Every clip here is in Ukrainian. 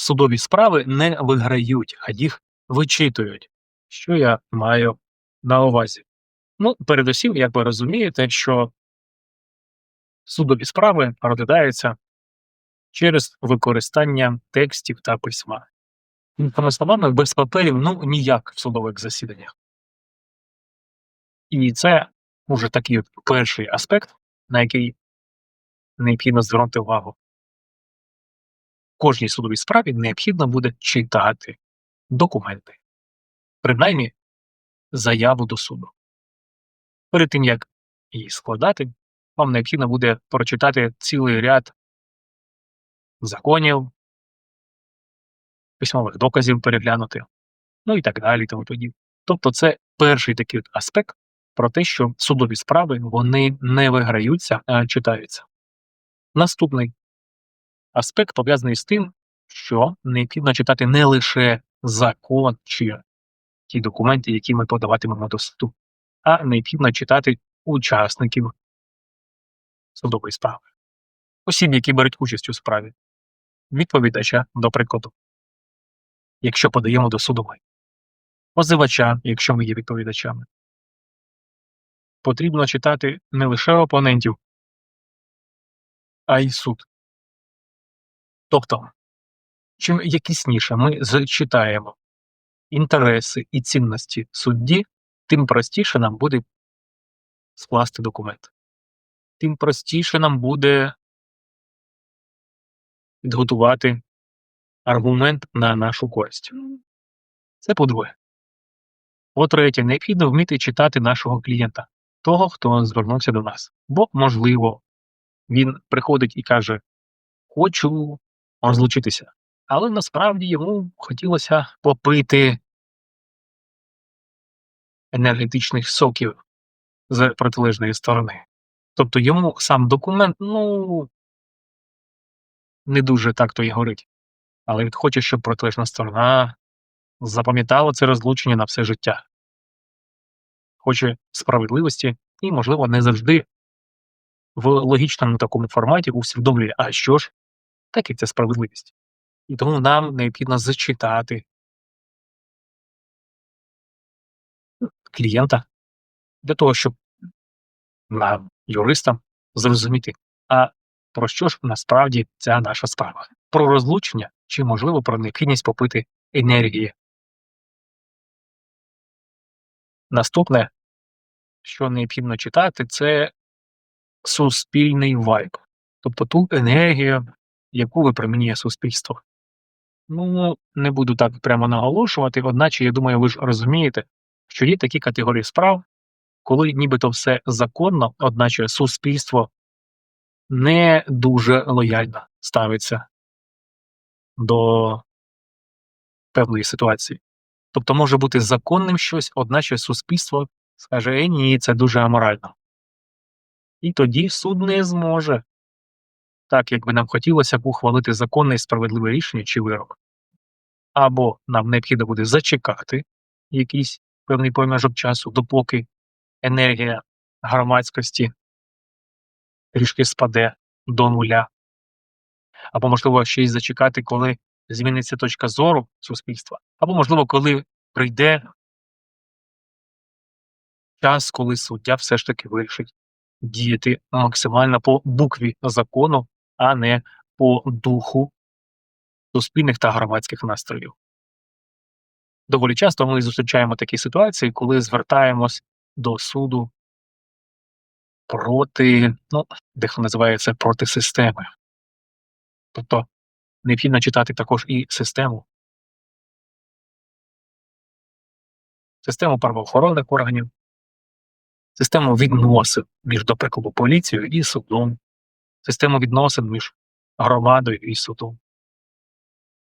судові справи не виграють, а їх вичитують. Що я маю на увазі? Ну, передусім, як ви розумієте, що судові справи розглядаються через використання текстів та письма. Іншими словами, без паперів ну ніяк в судових засіданнях. І це уже такий перший аспект, на який необхідно звернути увагу. Кожній судовій справі необхідно буде читати документи, принаймні заяву до суду. Перед тим як її складати, вам необхідно буде прочитати цілий ряд законів, письмових доказів переглянути, ну і так далі. Тому тоді. Тобто, це перший такий аспект про те, що судові справи вони не виграються, а читаються. Наступний аспект пов'язаний з тим, що необхідно читати не лише закон чи ті документи, які ми подаватимемо до суду, а необхідно читати учасників судової справи, осіб, які беруть участь у справі, відповідача, до прикладу, якщо подаємо до суду ми, позивача, якщо ми є відповідачами. Потрібно читати не лише опонентів, а й суд. Тобто, чим якісніше ми зачитаємо інтереси і цінності судді, тим простіше нам буде скласти документ. Тим простіше нам буде підготувати аргумент на нашу користь. Це по-друге. По-третє, необхідно вміти читати нашого клієнта, того, хто звернувся до нас. Бо, можливо, він приходить і каже: Хочу розлучитися. Але насправді йому хотілося попити енергетичних соків з протилежної сторони. Тобто йому сам документ, ну, не дуже так то й горить. Але він хоче, щоб протилежна сторона запам'ятала це розлучення на все життя. Хоче справедливості і, можливо, не завжди в логічному такому форматі усвідомлює, а що ж таке ця справедливість. І тому нам необхідно зачитати клієнта для того, щоб нам, юристам, зрозуміти, а про що ж насправді ця наша справа? Про розлучення чи, можливо, про необхідність попити енергії. Наступне, що необхідно читати, це суспільний вайб, тобто ту енергію, яку випромінює суспільство. Ну, не буду так прямо наголошувати, одначе, я думаю, ви ж розумієте, що є такі категорії справ, коли нібито все законно, одначе суспільство не дуже лояльно ставиться до певної ситуації. Тобто може бути законним щось, одначе суспільство скаже: «Е, ні, це дуже аморально. І тоді суд не зможе, так як би нам хотілося б ухвалити законне і справедливе рішення чи вирок. Або нам необхідно буде зачекати якийсь певний проміжок часу, допоки енергія громадськості трішки спаде до нуля, або, можливо, ще й зачекати, коли зміниться точка зору суспільства, або, можливо, коли прийде час, коли суддя все ж таки вирішить діяти максимально по букві закону, а не по духу суспільних та громадських настроїв. Доволі часто ми зустрічаємо такі ситуації, коли звертаємось до суду проти, ну, дехто називає це проти системи. Тобто необхідно читати також і систему. Систему правоохоронних органів, систему відносин між, до прикладу, поліцією і судом, систему відносин між громадою і судом.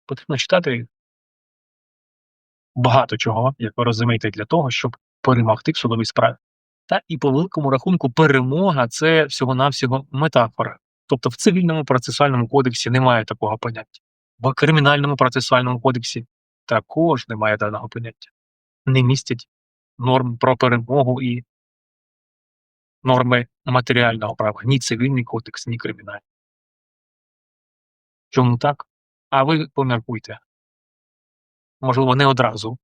Потрібно читати багато чого, як ви розумієте, для того, щоб перемогти в судовій справі. Та і по великому рахунку перемога це всього-навсього метафора. Тобто в цивільному процесуальному кодексі немає такого поняття. В кримінальному процесуальному кодексі також немає даного поняття. Не містять норм про перемогу і норми матеріального права, ні цивільний кодекс, ні кримінальний. Чому так? А ви поміркуйте. Можливо, не одразу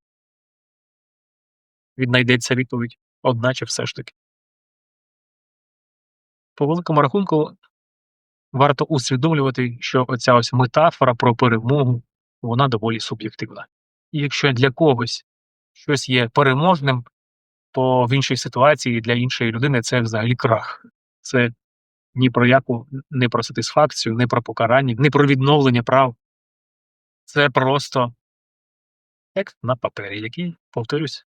віднайдеться відповідь, одначе все ж таки. По великому рахунку, варто усвідомлювати, що оця ось метафора про перемогу, вона доволі суб'єктивна. І якщо для когось щось є переможним, то в іншій ситуації для іншої людини це взагалі крах. Це ні про яку не про сатисфакцію, не про покарання, не про відновлення прав. Це просто текст на папері, який, повторюсь,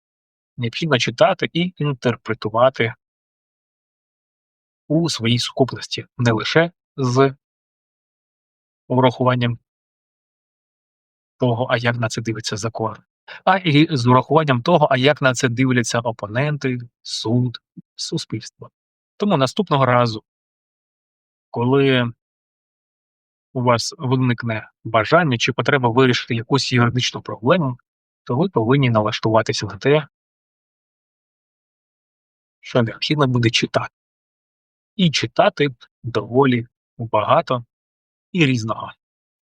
необхідно читати і інтерпретувати у своїй сукупності, не лише з урахуванням того, а як на це дивиться закон, а і з урахуванням того, а як на це дивляться опоненти, суд, суспільство. Тому наступного разу, коли у вас виникне бажання чи потреба вирішити якусь юридичну проблему, то ви повинні налаштуватися на те, що необхідно буде читати. І читати доволі багато і різного.